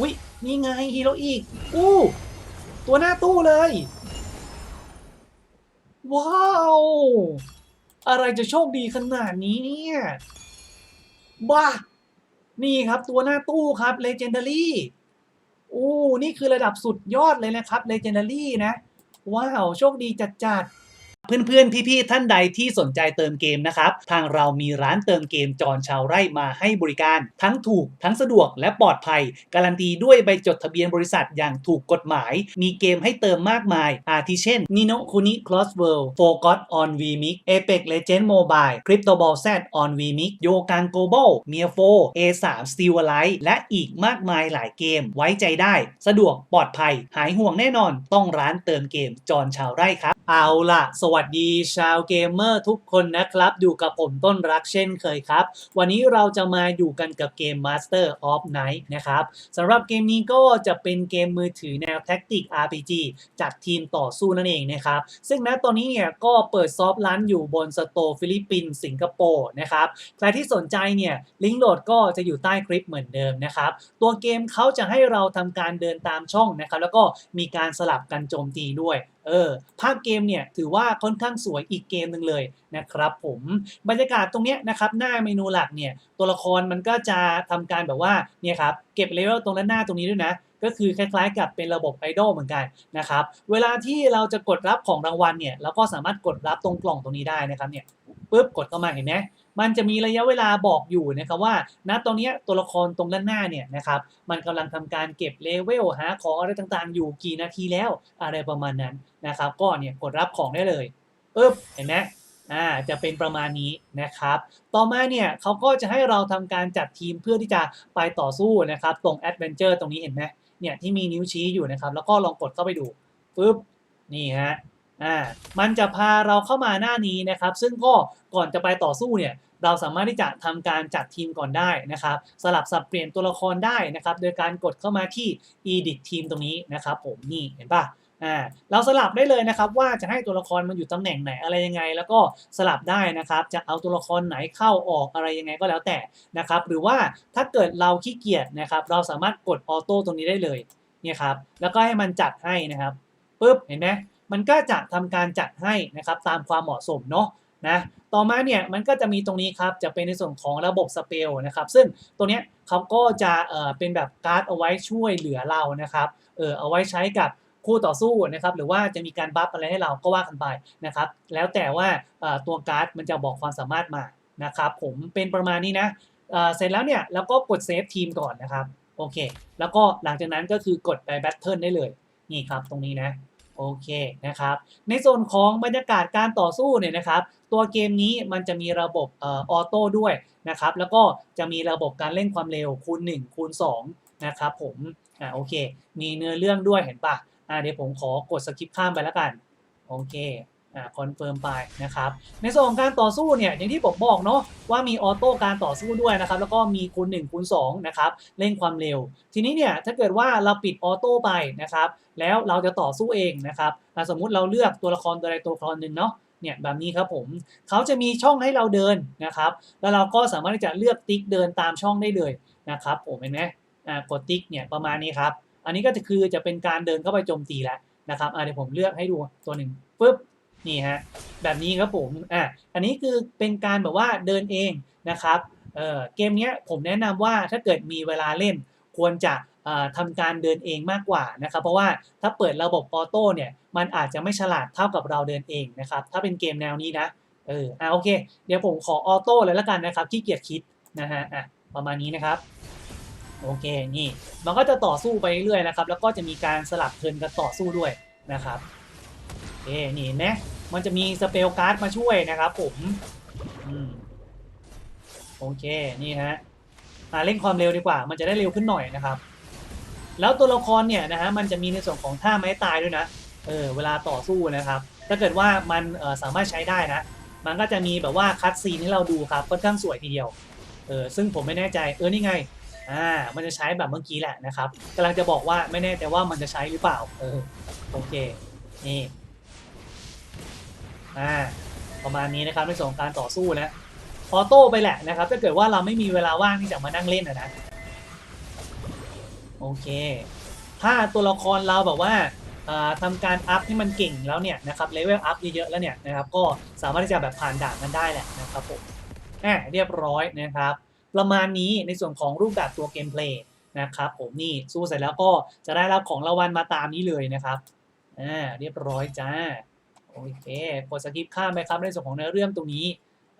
อุ้ยนี่ไงฮีโร่อีกอู้ตัวหน้าตู้เลย ว้าว อะไรจะโชคดีขนาดนี้เนี่ย บ้า นี่ครับตัวหน้าตู้ครับ Legendary อู้นี่คือระดับสุดยอดเลยนะครับ Legendary นะ ว้าว โชคดีจัดๆ เพื่อนๆ พี่ๆ ท่านใดที่สนใจเติมเกมนะครับ ทางเรามีร้านเติมเกมจอนชาวไร่มาให้บริการ ทั้งถูกทั้งสะดวกและปลอดภัย การันตีด้วยใบจดทะเบียนบริษัทอย่างถูกกฎหมาย มีเกมให้เติมมากมาย อาทิเช่น Nino Kuni Cross World Forgot on VMix Apex Legend Mobile Crypto Ball Z on VMix โยกัง Global m i a 4 A3 Steel Alive และอีกมากมายหลายเกมไว้ใจได้ สะดวกปลอดภัย หายห่วงแน่นอนต้องร้านเติมเกมจอนชาวไร่ครับ เอาล่ะ สวัสดีชาวเกมเมอร์ทุกคนนะครับ อยู่กับผมต้นรักเช่นเคยครับ วันนี้เราจะมาอยู่กันกับเกม Master of Night นะครับสำหรับเกมนี้ก็จะเป็นเกมมือถือแนวแท็กติก RPG จากทีมต่อสู้นั่นเองนะครับ ซึ่งณตอนนี้เนี่ยก็เปิดซอฟต์ลันอยู่บนสโตร์ฟิลิปปินส์สิงคโปร์นะครับ ใครที่สนใจเนี่ยลิงก์โหลดก็จะอยู่ใต้คลิปเหมือนเดิมนะครับ ตัวเกมเขาจะให้เราทำการเดินตามช่องนะครับแล้วก็มีการสลับกันโจมตีด้วย เออภาพเกมเนี่ยถือว่าค่อนข้างสวยอีกเกมหนึ่งเลยนะครับผมบรรยากาศตรงเนี้ยนะครับหน้าเมนูหลักเนี่ยตัวละครมันก็จะทำการแบบว่าเนี่ยครับเก็บเลเวลตรงด้านหน้าตรงนี้ด้วยนะก็คือคล้ายๆกับเป็นระบบไอดอลเหมือนกันนะครับ เวลาที่เราจะกดรับของรางวัลเนี่ยเราก็สามารถกดรับตรงกล่องตรงนี้ได้นะครับเนี่ยปุ๊บกดเข้ามาเห็นไหม มันจะมีระยะเวลาบอกอยู่นะครับว่าณตอนนี้ตัวละครตรงด้านหน้าเนี่ยนะครับมันกำลังทำการเก็บเลเวลหาของอะไรต่างๆ อยู่กี่นาทีแล้วอะไรประมาณนั้นนะครับก็เนี่ยกดรับของได้เลยปึ๊บเห็นไหมอ่าจะเป็นประมาณนี้นะครับ ต่อมาเนี่ยเขาก็จะให้เราทำการจัดทีมเพื่อที่จะไปต่อสู้นะครับ ตรง Adventure ตรงนี้เห็นไหมเนี่ยที่มีนิ้วชี้อยู่นะครับ แล้วก็ลองกดเข้าไปดูปึ๊บนี่ฮะ อ่ามันจะพาเราเข้ามาหน้านี้นะครับ ซึ่งก็ก่อนจะไปต่อสู้เนี่ยเราสามารถที่จะทำการจัดทีมก่อนได้นะครับ สลับสับเปลี่ยนตัวละครได้นะครับ โดยการกดเข้ามาที่ edit ทีมตรงนี้นะครับ ผมนี่เห็นปะอ่าเราสลับได้เลยนะครับว่าจะให้ตัวละครมันอยู่ตำแหน่งไหนอะไรยังไง แล้วก็สลับได้นะครับ จะเอาตัวละครไหนเข้าออกอะไรยังไงก็แล้วแต่นะครับ หรือว่าถ้าเกิดเราขี้เกียจนะครับ เราสามารถกดออโต้ตรงนี้ได้เลยเนี่ยครับแล้วก็ให้มันจัดให้นะครับปุ๊บเห็นไหม มันก็จะทำการจัดให้นะครับตามความเหมาะสมเนาะนะต่อมาเนี่ยมันก็จะมีตรงนี้ครับจะเป็นในส่วนของระบบสเปลนะครับซึ่งตรงเนี้ยเขาก็จะเอ่อเป็นแบบการ์ดเอาไว้ช่วยเหลือเรานะครับเออเอาไว้ใช้กับคู่ต่อสู้นะครับหรือว่าจะมีการบัฟอะไรให้เราก็ว่ากันไปนะครับแล้วแต่ว่าเอ่อตัวการ์ดมันจะบอกความสามารถมานะครับผมเป็นประมาณนี้นะเอ่อเสร็จแล้วเนี่ยแล้วก็กดเซฟทีมก่อนนะครับโอเค แล้วก็หลังจากนั้นก็คือกดไปแบทเทิลได้เลยนี่ครับตรงนี้นะ โอเคนะครับ ในส่วนของบรรยากาศการต่อสู้เนี่ยนะครับ ตัวเกมนี้มันจะมีระบบออออโต้ด้วยนะครับ แล้วก็จะมีระบบการเล่นความเร็วคูณ1คูณ2นะครับผมอ่าโอเค มีเนื้อเรื่องด้วยเห็นปะอ่าเดี๋ยวผมขอกดสกิปข้ามไปแล้วกัน โอเค คอนเฟิร์มไปนะครับในส่วนของการต่อสู้เนี่ยอย่างที่ผมบอกเนาะว่ามีออโต้การต่อสู้ด้วยนะครับแล้วก็มีคูณ1คูณ2นะครับเร่งความเร็ว ทีนี้เนี่ยถ้าเกิดว่าเราปิดออโต้ไปนะครับแล้วเราจะต่อสู้เองนะครับสมมุติเราเลือกตัวละครตัวใดตัวละครหนึ่งเนาะเนี่ยแบบนี้ครับผมเขาจะมีช่องให้เราเดินนะครับ แล้วเราก็สามารถที่จะเลือกติ๊กเดินตามช่องได้เลยนะครับผมเห็นไหมอ่ากดติ๊กเนี่ยประมาณนี้ครับอันนี้ก็จะคือจะเป็นการเดินเข้าไปโจมตีแล้วนะครับเดี๋ยวผมเลือกให้ดูตัวหนึ่งปุ๊บ นี่ฮะแบบนี้ครับผมอะอันนี้คือเป็นการแบบว่าเดินเองนะครับเออเกมเนี้ยผมแนะนำว่าถ้าเกิดมีเวลาเล่นควรจะทำการเดินเองมากกว่านะครับ เพราะว่าถ้าเปิดระบบออโต้เนี่ยมันอาจจะไม่ฉลาดเท่ากับเราเดินเองนะครับ ถ้าเป็นเกมแนวนี้นะเอออะโอเค เดี๋ยวผมขอออโต้เลยละกันนะครับขี้เกียจคิดนะฮะอะประมาณนี้นะครับโอเคนี่มันก็จะต่อสู้ไปเรื่อยๆนะครับ แล้วก็จะมีการสลับเทินกันต่อสู้ด้วยนะครับ เคนี่เห็นไหมมันจะมีสเปลการ์ดมาช่วยนะครับผมอืมโอเคนี่ฮะอ่าเร่งความเร็วดีกว่า มันจะได้เร็วขึ้นหน่อยนะครับ แล้วตัวละครเนี่ยนะฮะมันจะมีในส่วนของท่าไม้ตายด้วยนะเออเวลาต่อสู้นะครับ ถ้าเกิดว่ามันเออสามารถใช้ได้นะ มันก็จะมีแบบว่าคัดซีนให้เราดูครับค่อนข้างสวยทีเดียวเออซึ่งผมไม่แน่ใจเออนี่ไงอ่ามันจะใช้แบบเมื่อกี้แหละนะครับกำลังจะบอกว่าไม่แน่ใจว่ามันจะใช้หรือเปล่าเออโอเคนี่ อ่าประมาณนี้นะครับในส่วนของการต่อสู้นะออโต้ไปแหละนะครับถ้าเกิดว่าเราไม่มีเวลาว่างที่จะมานั่งเล่นนะนะโอเค ถ้าตัวละครเราแบบว่าอ่าทำการอัพให้มันเก่งแล้วเนี่ยนะครับเลเวลอัพเยอะๆแล้วเนี่ยนะครับก็สามารถที่จะแบบผ่านด่านกันได้แหละนะครับผมอะเรียบร้อยนะครับ ประมาณนี้ในส่วนของรูปแบบตัวเกมเพลย์นะครับผมนี่สู้เสร็จแล้วก็จะได้รับของรางวัลมาตามนี้เลยนะครับอ่าเรียบร้อยจ้า โอเคกดสกิปข้ามไปครับในส่วนของเนื้อเรื่องตรงนี้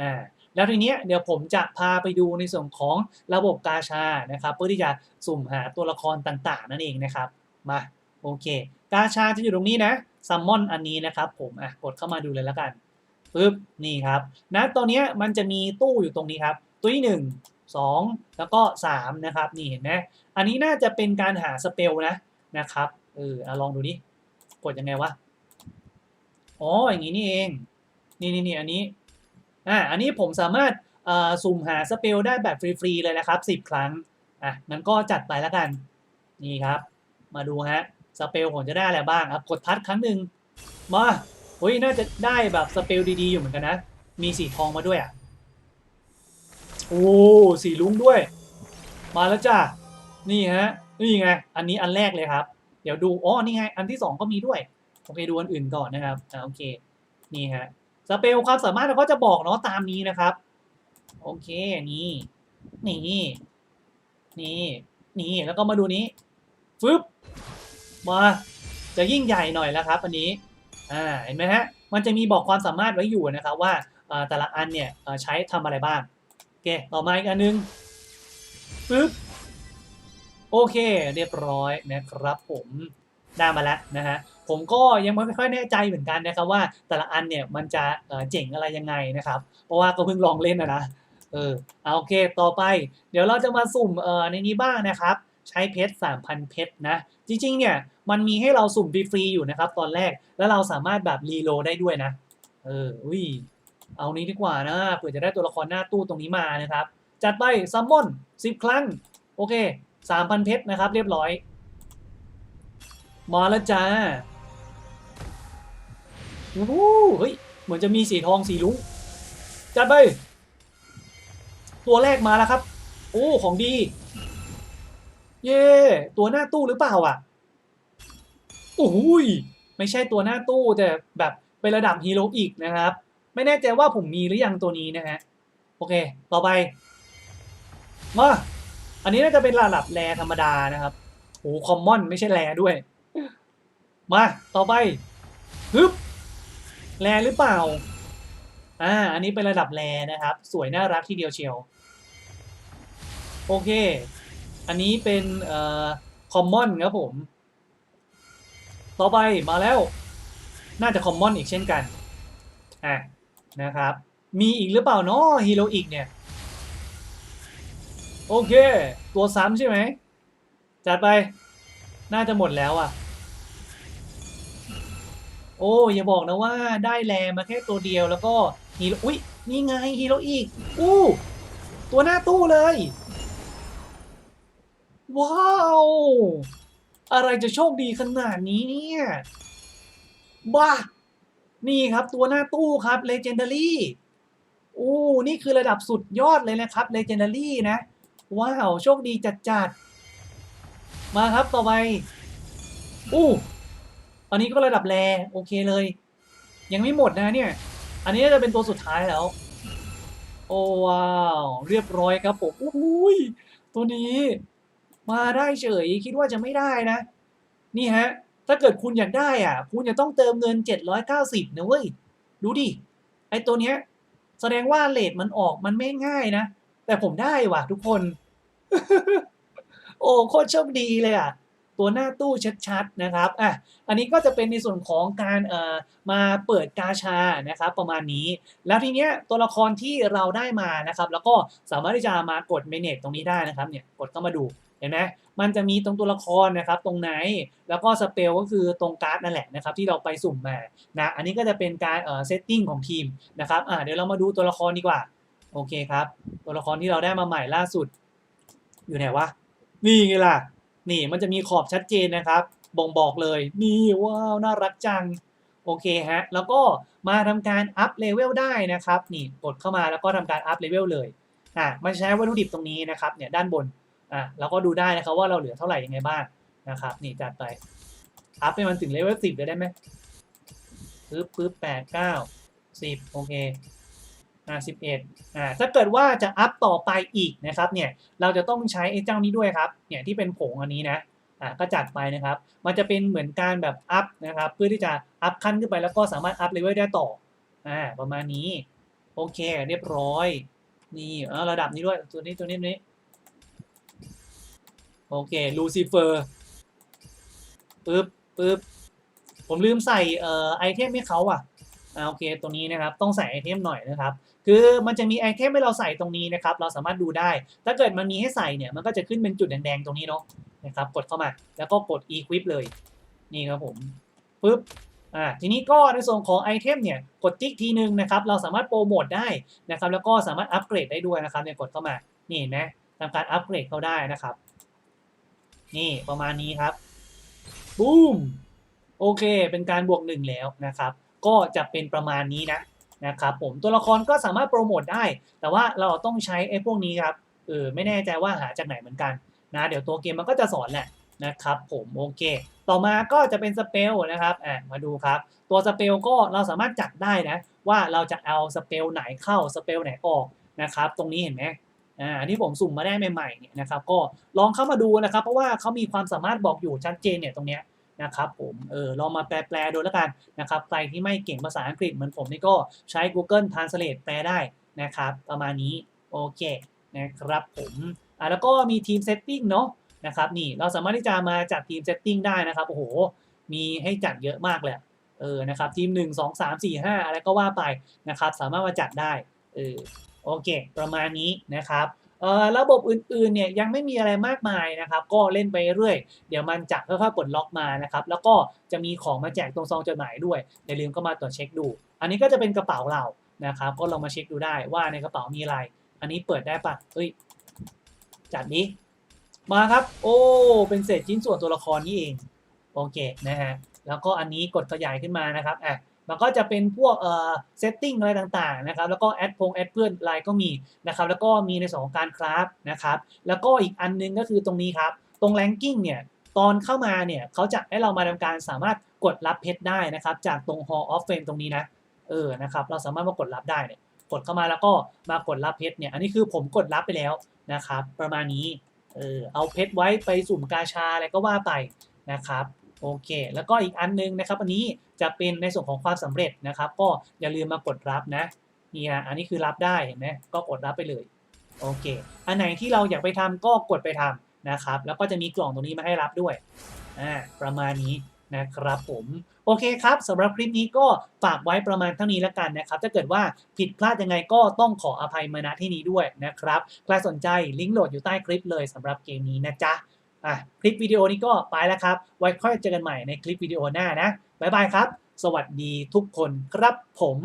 อ่าแล้วทีเนี้ยเดี๋ยวผมจะพาไปดูในส่วนของระบบกาชานะครับเพื่อที่จะสุ่มหาตัวละครต่างๆ นั่นเองนะครับมาโอเค กาชาจะอยู่ตรงนี้นะซัมมอนอันนี้นะครับผมอะกดเข้ามาดูเลยแล้วกันปึ๊บนี่ครับนะตอนเนี้ยมันจะมีตู้อยู่ตรงนี้ครับ ตู้ที่หนึ่งสองแล้วก็สามนะครับนี่เห็นไหมอันนี้น่าจะเป็นการหาสเปลนะนะครับเออลองดูดิกดยังไงวะ อ๋ออย่างนี้นี่เอง นี่นี่นี่อันนี้ อ่า อันนี้ผมสามารถอ่อสุ่มหาสเปลได้แบบฟรี ๆ เลยนะครับสิบครั้ง อะงั้นก็จัดไปแล้วกัน นี่ครับ มาดูฮะ สเปลผมจะได้อะไรบ้างครับ กดทัดครั้งหนึ่งมาเฮ้ยน่าจะได้แบบสเปลดี ๆ อยู่เหมือนกันนะ มีสีทองมาด้วยอะ โอ้สีลุ้งด้วย มาแล้วจ้ะนี่ฮะ นี่ไง อันนี้อันแรกเลยครับ เดี๋ยวดู อ๋อ นี่ไง อันที่สองก็มีด้วย โอเคดูอันอื่นก่อนนะครับอ่าโอเคนี่ฮะสเปลความสามารถเราก็จะบอกเนาะตามนี้นะครับ โอเคนี่นี่นี่นี่แล้วก็มาดูนี้ฟึบมาจะยิ่งใหญ่หน่อยแล้วครับอันนี้อ่าเห็นไหมฮะมันจะมีบอกความสามารถไว้อยู่นะครับว่าอ่าแต่ละอันเนี่ยอ่าใช้ทำอะไรบ้างโอเคต่อมาอีกอันนึงปึ๊บโอเค เรียบร้อยนะครับผม ได้มาแล้วนะฮะผมก็ยังไม่ค่อยแน่ใจเหมือนกันนะครับว่าแต่ละอันเนี่ยมันจะเจ๋งอะไรยังไงนะครับ เพราะว่าก็เพิ่งลองเล่นนะนะเออเอาโอเคต่อไป เดี๋ยวเราจะมาสุ่มเอ่อในนี้บ้างนะครับ ใช้เพชร3,000 เพชรนะ จริงๆเนี่ยมันมีให้เราสุ่มฟรีๆอยู่นะครับ ตอนแรกแล้วเราสามารถแบบรีโลได้ด้วยนะเอออุ้ยเอานี้ดีกว่านะเผื่อจะได้ตัวละครหน้าตู้ตรงนี้มานะครับ จัดไปซัมมอนสิบครั้ง โอเคสามพันเพชรนะครับ เรียบร้อย มาแล้วจ้าโอ้เฮ้ย เหมือนจะมีสีทองสีลุ้งจัดไป ตัวแรกมาแล้วครับ โอ้ ของดี เย่ตัวหน้าตู้หรือเปล่าอะโอ้หยไม่ใช่ตัวหน้าตู้แต่แบบเป็นระดับฮีโร่อีกนะครับ ไม่แน่ใจว่าผมมีหรือยังตัวนี้นะฮะ โอเค ต่อไปมาอันนี้น่าจะเป็นระดับแรธรรมดานะครับโอ้คอมมอนไม่ใช่แรด้วย มาต่อไปฮึบแรหรือเปล่า อ่า อันนี้เป็นระดับแรนะครับ สวยน่ารักทีเดียวเชียว โอเค อันนี้เป็นเอ่อคอมมอนครับผม ต่อไปมาแล้ว น่าจะคอมมอนอีกเช่นกัน อะนะครับ มีอีกหรือเปล่าเนาะฮีโร่อีกเนี่ย โอเค ตัวซ้ำใช่ไหม จัดไป น่าจะหมดแล้วอะ โอ้อย่าบอกนะว่าได้แรมาแค่ตัวเดียวแล้วก็ฮีโร่อุ้ยนี่ไงฮีโร่อีก อู้ ตัวหน้าตู้เลย ว้าว อะไรจะโชคดีขนาดนี้เนี่ย บ้า นี่ครับตัวหน้าตู้ครับ Legendary อู้นี่คือระดับสุดยอดเลยนะครับ Legendary นะ ว้าว โชคดีจัดๆมาครับต่อไปอู้ อันนี้ก็ระดับแรโอเคเลย ยังไม่หมดนะเนี่ย อันนี้จะเป็นตัวสุดท้ายแล้ว โอ้ว้าวเรียบร้อยครับผมอุ้ยตัวนี้ มาได้เฉยคิดว่าจะไม่ได้นะ นี่ฮะ ถ้าเกิดคุณอยากได้อะ คุณจะต้องเติมเงิน 790นะเว้ยดูดิไอตัวเนี้ย แสดงว่าเลทมันออกมันไม่ง่ายนะ แต่ผมได้ว่ะทุกคน โอ้โคตรโชคดีเลยอะ ตัวหน้าตู้ชัดๆนะครับอะอันนี้ก็จะเป็นในส่วนของการเอ่อมาเปิดกาชานะครับประมาณนี้ แล้วทีเนี้ยตัวละครที่เราได้มานะครับแล้วก็สามารถที่จะมากดเมเนจตรงนี้ได้นะครับเนี่ยกดเข้ามาดูเห็นไหมมันจะมีตรงตัวละครนะครับตรงไหน แล้วก็สเปลก็คือตรงการ์ดนั่นแหละนะครับที่เราไปสุ่มมานะอันนี้ก็จะเป็นการเอ่อเซตติ้งของทีมนะครับอ่าเดี๋ยวเรามาดูตัวละครดีกว่าโอเคครับ ตัวละครที่เราได้มาใหม่ล่าสุด อยู่ไหนวะนี่ไงล่ะ นี่มันจะมีขอบชัดเจนนะครับ บ่งบอกเลย นี่ว้าวน่ารักจัง โอเคฮะ แล้วก็มาทำการอัพเลเวลได้นะครับ นี่กดเข้ามาแล้วก็ทำการอัพเลเวลเลย อะมันใช้วัตถุดิบตรงนี้นะครับ เนี่ยด้านบน อะเราก็ดูได้นะครับว่าเราเหลือเท่าไหร่ยังไงบ้างนะครับ นี่จัดไป อัพให้มันถึงเลเวลสิบเลยได้ไหมปึ๊บปึ๊บแปดเก้าสิบโอเค อ่าสิบเอ็ดอ่าถ้าเกิดว่าจะอัพต่อไปอีกนะครับเนี่ยเราจะต้องใช้ไอ้เจ้านี้ด้วยครับเนี่ยที่เป็นผงอันนี้นะอ่าก็จัดไปนะครับ มันจะเป็นเหมือนการแบบอัพนะครับเพื่อที่จะอัพขั้นขึ้นไปแล้วก็สามารถอัพเลเวลได้ต่ออ่าประมาณนี้โอเคเรียบร้อยนี่เออระดับนี้ด้วยตัวนี้ตัวนี้นี้โอเคลูซิเฟอร์ปึ๊บปึ๊บผมลืมใส่เอ่อไอเทมให้เขาอะ อ่าโอเคตรงนี้นะครับต้องใส่ไอเทมหน่อยนะครับ คือมันจะมีไอเทมให้เราใส่ตรงนี้นะครับ เราสามารถดูได้ ถ้าเกิดมันมีให้ใส่เนี่ยมันก็จะขึ้นเป็นจุดแดงๆตรงนี้เนาะนะครับกดเข้ามาแล้วก็กด equip เลยนี่ครับผมปึ๊บอ่าทีนี้ก็ในส่วนของไอเทมเนี่ยกดติ๊กทีนึงนะครับเราสามารถโปรโมทได้นะครับแล้วก็สามารถอัปเกรดได้ด้วยนะครับเนี่ยกดเข้ามานี่เห็นไหมทำการอัปเกรดเข้าได้นะครับ นี่ประมาณนี้ครับบูมโอเค เป็นการบวกหนึ่งแล้วนะครับ ก็จะเป็นประมาณนี้นะนะครับผมตัวละครก็สามารถโปรโมทได้ แต่ว่าเราต้องใช้ไอ้พวกนี้ครับเออไม่แน่ใจว่าหาจากไหนเหมือนกันนะเดี๋ยวตัวเกมมันก็จะสอนแหละนะครับผมโอเค ต่อมาก็จะเป็นสเปลนะครับอะมาดูครับ ตัวสเปลก็เราสามารถจัดได้นะ ว่าเราจะเอาสเปลไหนเข้าสเปลไหนออกนะครับตรงนี้เห็นไหมอ่าที่ผมสุ่มมาได้ใหม่ๆเนี่ยนะครับก็ลองเข้ามาดูนะครับ เพราะว่าเขามีความสามารถบอกอยู่ชัดเจนเนี่ยตรงเนี้ย นะครับผมเออลองมาแปลๆดูแล้วกันนะครับใครที่ไม่เก่งภาษาอังกฤษเหมือนผมนี่ก็ใช้ Google Translate แปลได้นะครับ ประมาณนี้โอเคนะครับผมอ่าแล้วก็มีทีมเซตติ้งเนาะนะครับนี่เราสามารถที่จะมาจัดทีมเซตติ้งได้นะครับโอ้โหมีให้จัดเยอะมากเลยเออนะครับทีม 1 2 3 4 5 อะไรก็ว่าไปนะครับสามารถมาจัดได้เออโอเค ประมาณนี้นะครับ ระบบอื่นๆเนี่ยยังไม่มีอะไรมากมายนะครับ ก็เล่นไปเรื่อย เดี๋ยวมันจะค่อยๆปลดล็อกมานะครับ แล้วก็จะมีของมาแจกตรงซองจดหมายด้วยอย่าลืมก็มาตรวจเช็คดู อันนี้ก็จะเป็นกระเป๋าเรานะครับ ก็ลองมาเช็คดูได้ว่าในกระเป๋ามีอะไร อันนี้เปิดได้ปะเฮ้ยจัดนี้ มาครับ โอ้ เป็นเศษชิ้นส่วนตัวละครนี่เอง โอเคนะฮะแล้วก็อันนี้กดขยายขึ้นมานะครับอะ มันก็จะเป็นพวกเอ่อเซตติ้งอะไรต่างๆนะครับแล้วก็แอดพงแอดเพื่อนไลน์ก็มีนะครับแล้วก็มีในส่วนของการคราฟนะครับแล้วก็อีกอันนึงก็คือตรงนี้ครับตรงแรงกิ้งเนี่ยตอนเข้ามาเนี่ยเขาจะให้เรามาทำการสามารถกดรับเพชรได้นะครับ จากตรง Hall of Fame ตรงนี้นะเออนะครับเราสามารถมากดรับได้เนี่ยกดเข้ามาแล้วก็มากดรับเพชรเนี่ยอันนี้คือผมกดรับไปแล้วนะครับ ประมาณนี้เออเอาเพชรไว้ไปสุ่มกาชาอะไรก็ว่าไปนะครับ โอเค แล้วก็อีกอันนึงนะครับอันนี้จะเป็นในส่วนของความสำเร็จนะครับ ก็อย่าลืมมากดรับนะนี่นะอันนี้คือรับได้เห็นไหมก็กดรับไปเลยโอเค อันไหนที่เราอยากไปทำก็กดไปทำนะครับ แล้วก็จะมีกล่องตรงนี้มาให้รับด้วยอ่าประมาณนี้นะครับผมโอเคครับสำหรับคลิปนี้ก็ฝากไว้ประมาณเท่านี้แล้วกันนะครับถ้าเกิดว่าผิดพลาดยังไงก็ต้องขออภัยมาณที่นี้ด้วยนะครับใครสนใจลิงก์โหลดอยู่ใต้คลิปเลยสำหรับเกมนี้นะจ๊ะ อะคลิปวิดีโอนี้ก็ไปแล้วครับ ไว้ค่อยเจอกันใหม่ในคลิปวิดีโอหน้านะบ๊ายบายครับ สวัสดีทุกคนครับผม